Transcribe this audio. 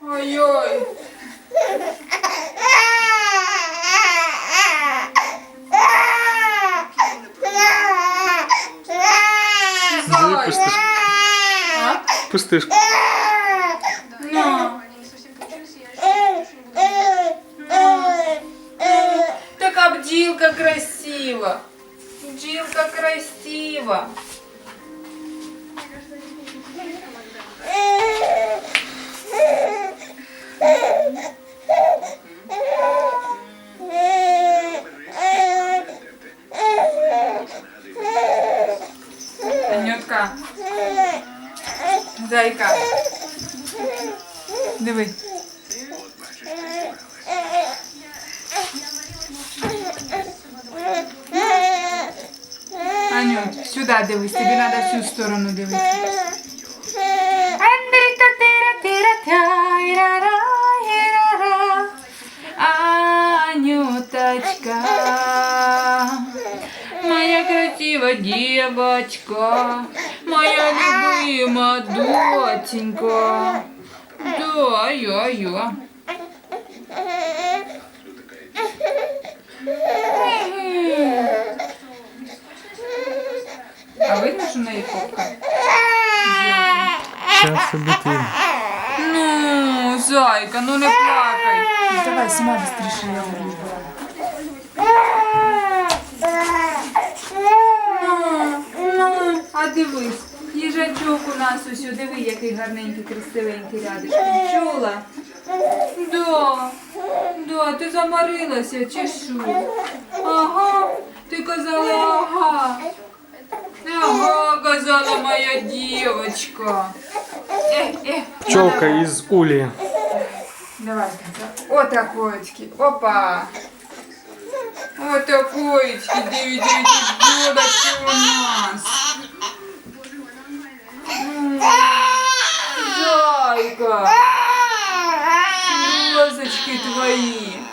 Ой-ой. пустышка. А? Так обдилка красиво. Джилка красиво. Зайка. Зайка. Диви. Аню, сюди дивись, тобі треба всю сторону дивитися. девочка, моя любимая дотенька. Да, я, я. А видно, що в неї попка? Зараз обіти. Ну, зайка, ну не плакай. Давай, сама быстрее, я дивись, їжачок у нас ось диви, який гарненький, красивенький рядочком. Чула? Да, да, ти замарилася, чи що? Ага, ти казала ага. Ага, казала моя дівочка. Пчелка давай. из Ули. Давай, Отакоєчки. Опа. Отакоєчки. такоечки, девять девять, девять, девять, Nossa, ah! escrito aí.